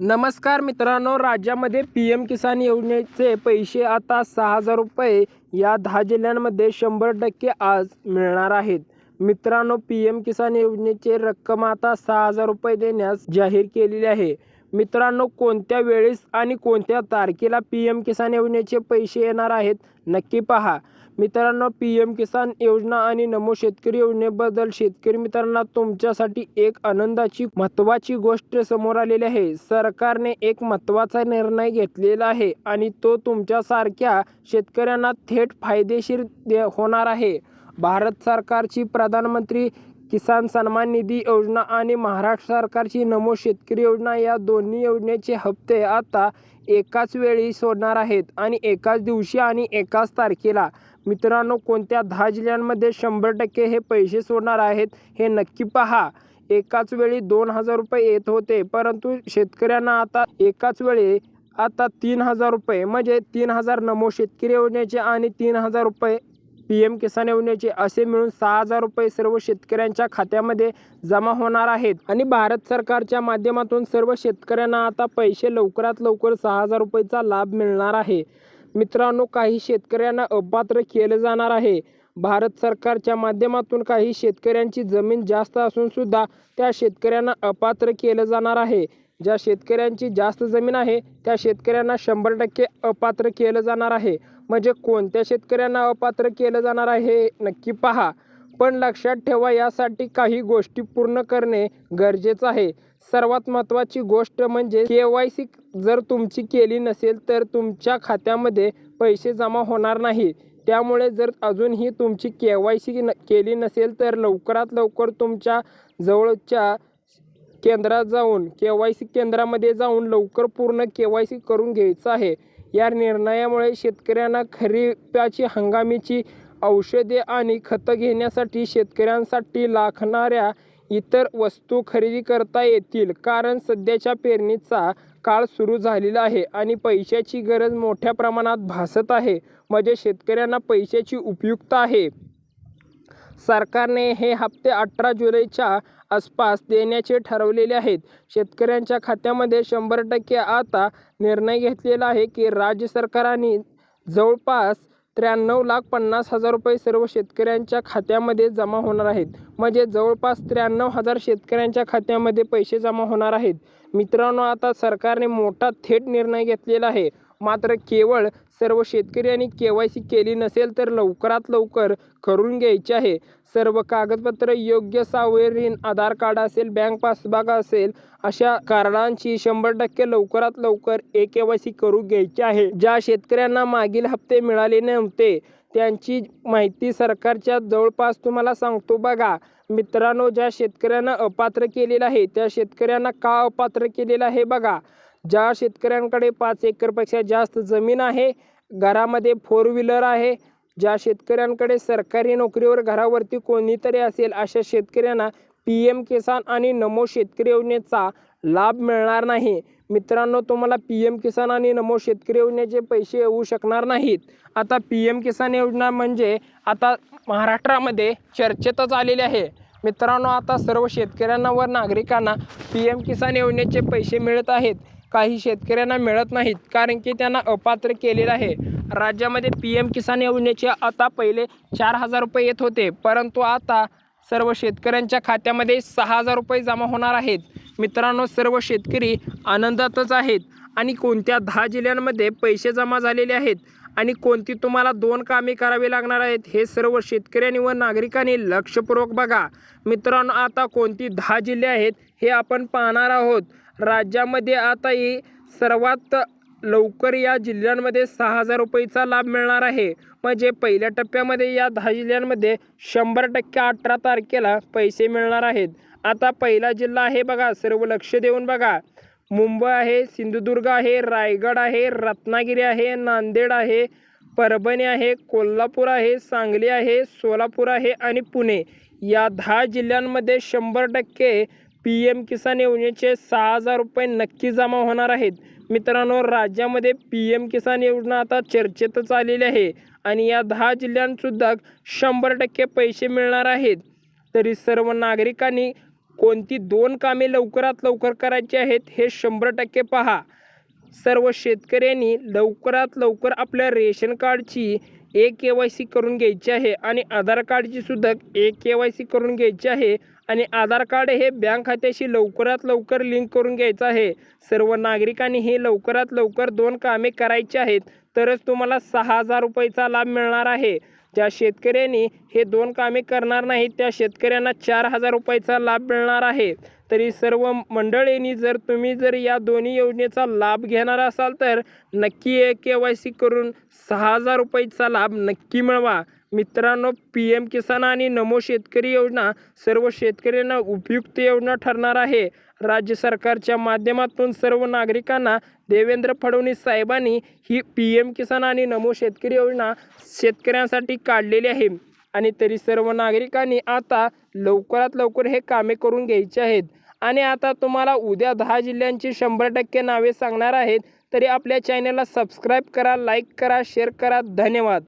नमस्कार मित्रांनो राज्यामध्ये पी एम किसान योजनेचे पैसे आता सहा हजार रुपये या दहा जिल्ह्यांमध्ये शंभर टक्के आज मिळणार आहेत. मित्रांनो पी एम किसान योजनेचे रक्कम आता सहा हजार रुपये देण्यास जाहीर केलेली आहे. मित्रांनो कोणत्या वेळेस आणि कोणत्या तारखेला पी एम किसान योजनेचे पैसे येणार आहेत नक्की पहा. मित्रांनो पी एम किसान योजना आणि नमो शेतकरी योजनेबद्दल शेतकरी मित्रांना तुमच्यासाठी एक आनंदाची महत्त्वाची गोष्ट समोर आलेली आहे. सरकारने एक महत्त्वाचा निर्णय घेतलेला आहे आणि तो तुमच्यासारख्या शेतकऱ्यांना थेट फायदेशीर दे होणार आहे. भारत सरकारची प्रधानमंत्री किसान सन्मान निधी योजना आणि महाराष्ट्र सरकारची नमो शेतकरी योजना या दोन्ही योजनेचे हप्ते आता एकाच वेळी सोडणार आहेत आणि एकाच दिवशी आणि एकाच तारखेला. मित्रांनो कोणत्या दहा जिल्ह्यांमध्ये शंभर टक्के हे पैसे सोडणार आहेत हे नक्की पहा. एकाच वेळी दोन हजार रुपये येत होते परंतु शेतकऱ्यांना आता एकाच वेळी आता तीन हजार रुपये म्हणजे तीन हजार नमो शेतकरी योजनेचे आणि तीन हजार रुपये पी एम किसान योजनेचे असे मिळून सहा हजार रुपये सर्व शेतकऱ्यांच्या खात्यामध्ये जमा होणार आहेत. आणि भारत सरकारच्या माध्यमातून सर्व शेतकऱ्यांना आता पैसे लवकरात लवकर सहा हजार रुपयेचा लाभ मिळणार आहे. मित्रांनो काही शेतकऱ्यांना अपात्र केलं जाणार आहे. भारत सरकारच्या माध्यमातून काही शेतकऱ्यांची जमीन जास्त असून सुद्धा त्या शेतकऱ्यांना अपात्र केलं जाणार आहे. ज्या शेतकऱ्यांची जास्त जमीन आहे त्या शेतकऱ्यांना शंभर टक्के अपात्र केलं जाणार आहे. म्हणजे कोणत्या शेतकऱ्यांना अपात्र केलं जाणार आहे नक्की पहा. पण लक्षात ठेवा यासाठी काही गोष्टी पूर्ण करणे गरजेचं आहे. सर्वात महत्त्वाची गोष्ट म्हणजे के वाय सी जर तुमची केली नसेल तर तुमच्या खात्यामध्ये पैसे जमा होणार नाही. त्यामुळे जर अजूनही तुमची के वाय सी न केली नसेल तर लवकरात लवकर तुमच्या जवळच्या केंद्रात जाऊन के वाय सी केंद्रामध्ये जाऊन लवकर पूर्ण के वाय सी करून घ्यायचं आहे. या निर्णयामुळे शेतकऱ्यांना खरीपाची हंगामीची औषधे आणि खतं घेण्यासाठी शेतकऱ्यांसाठी लागणाऱ्या इतर वस्तू खरेदी करता येतील. कारण सध्याच्या पेरणीचा काळ सुरू झालेला आहे आणि पैशाची गरज मोठ्या प्रमाणात भासत आहे म्हणजे शेतकऱ्यांना पैशाची उपयुक्तता आहे. सरकारने हे हप्ते अठरा जुलैच्या आसपास देण्याचे ठरवलेले आहेत. शेतकऱ्यांच्या खात्यामध्ये शंभर टक्के आता निर्णय घेतलेला आहे की राज्य सरकारांनी जवळपास त्र्याण्णव लाख पन्नास हजार रुपये सर्व शेतकऱ्यांच्या खात्यामध्ये जमा होणार आहेत. म्हणजे जवळपास त्र्याण्णव हजार शेतकऱ्यांच्या खात्यामध्ये पैसे जमा होणार आहेत. मित्रांनो आता सरकारने मोठा थेट निर्णय घेतलेला आहे. मात्र केवळ सर्व शेतकऱ्यांनी के वाय सी केली नसेल तर लवकरात लवकर करून घ्यायचे आहे. सर्व कागदपत्र योग्य सावरीन आधार कार्ड असेल बँक पासबुक असेल अशा कार्डांची शंभर टक्के लवकरात लवकर ए के वाय सी करून घ्यायची आहे. ज्या शेतकऱ्यांना मागील हप्ते मिळाले नव्हते त्यांची माहिती सरकारच्या जवळपास तुम्हाला सांगतो बघा. मित्रांनो ज्या शेतकऱ्यांना अपात्र केलेलं आहे त्या शेतकऱ्यांना का अपात्र केलेलं आहे बघा. ज्या शेतकऱ्यांकडे पाच एकरपेक्षा जास्त जमीन आहे घरामध्ये फोर व्हीलर आहे ज्या शेतकऱ्यांकडे सरकारी नोकरीवर घरावरती कोणीतरी असेल अशा शेतकऱ्यांना पी एम किसान आणि नमो शेतकरी योजनेचा लाभ मिळणार नाही. मित्रांनो तुम्हाला पी एम किसान आणि नमो शेतकरी योजनेचे पैसे येऊ शकणार नाहीत. आता पी एम किसान योजना म्हणजे आता महाराष्ट्रामध्ये चर्चेतच आलेली आहे. मित्रांनो आता सर्व शेतकऱ्यांना व नागरिकांना पी एम किसान योजनेचे पैसे मिळत आहेत. काही शेतकऱ्यांना मिळत नाहीत. कारण की त्यांना अपात्र केलेलं आहे. राज्यामध्ये पी एम किसान योजनेचे आता पहिले चार हजार रुपये येत होते. परंतु आता सर्व शेतकऱ्यांच्या खात्यामध्ये सहा हजार रुपये जमा होणार आहेत. मित्रांनो सर्व शेतकरी आनंदातच आहेत. आणि कोणत्या दहा जिल्ह्यांमध्ये पैसे जमा झालेले आहेत आणि कोणती तुम्हाला दोन कामे करावी लागणार आहेत हे सर्व शेतकऱ्यांनी व नागरिकांनी लक्षपूर्वक बघा. मित्रांनो आता कोणती दहा जिल्हे आहेत हे आपण पाहणार आहोत. राज्यामध्ये आताही सर्वात लवकर या जिल्ह्यांमध्ये सहा हजार रुपयेचा लाभ मिळणार आहे. म्हणजे पहिल्या टप्प्यामध्ये या दहा जिल्ह्यांमध्ये शंभर टक्के अठरा तारखेला पैसे मिळणार आहेत. आता पहिला जिल्हा आहे बघा सर्व लक्ष देऊन बघा. मुंबई आहे सिंधुदुर्ग आहे रायगड आहे रत्नागिरी आहे नांदेड आहे परभणी आहे कोल्हापूर आहे सांगली आहे सोलापूर आहे आणि पुणे. या दहा जिल्ह्यांमध्ये शंभर टक्के पी एम किसान योजनेचे सहा हजार रुपये नक्की जमा होणार आहेत. मित्रांनो राज्यामध्ये पी एम किसान योजना आता चर्चेतच आलेली आहे आणि या दहा जिल्ह्यांसुद्धा शंभर टक्के पैसे मिळणार आहेत. तरी सर्व नागरिकांनी कोणती दोन कामे लवकरात लवकर करायची आहेत हे शंभर टक्के पहा. सर्व शेतकऱ्यांनी लवकरात लवकर आपल्या रेशन कार्डची ए के वाय सी करून घ्यायची आहे आणि आधार कार्डची सुद्धा ए के वाय सी करून घ्यायची आहे आणि आधार कार्ड हे बँक खात्याशी लवकरात लवकर लिंक करून घ्यायचं आहे. सर्व नागरिकांनी हे लवकरात लवकर दोन कामे करायची आहेत. तरच तुम्हाला सहा हजार रुपयाचा लाभ मिळणार आहे. ज्या शेतकऱ्यांनी हे दोन कामे करणार नाहीत त्या शेतकऱ्यांना चार हजार रुपयाचा लाभ मिळणार आहे. तरी सर्व मंडळींनी जर तुम्ही जर या दोन्ही योजनेचा लाभ घेणार असाल तर नक्की ए के वाय सी करून सहा हजार रुपयाचा लाभ नक्की मिळवा. मित्रांनो पी एम किसान आणि नमो शेतकरी योजना सर्व शेतकऱ्यांना उपयुक्त योजना ठरणार आहे. राज्य सरकारच्या माध्यमातून सर्व नागरिकांना देवेंद्र फडणवीस साहेबांनी ही पी एम किसान आणि नमो शेतकरी योजना शेतकऱ्यांसाठी काढलेली आहे. आणि तरी सर्व नागरिकांनी आता लवकरात लवकर हे कामे करून घ्यायचे आहेत. आणि आता तुम्हाला उद्या दहा जिल्ह्यांची शंभर टक्के नावे सांगणार आहेत. तरी आपल्या चॅनलला सबस्क्राईब करा लाईक करा शेअर करा. धन्यवाद.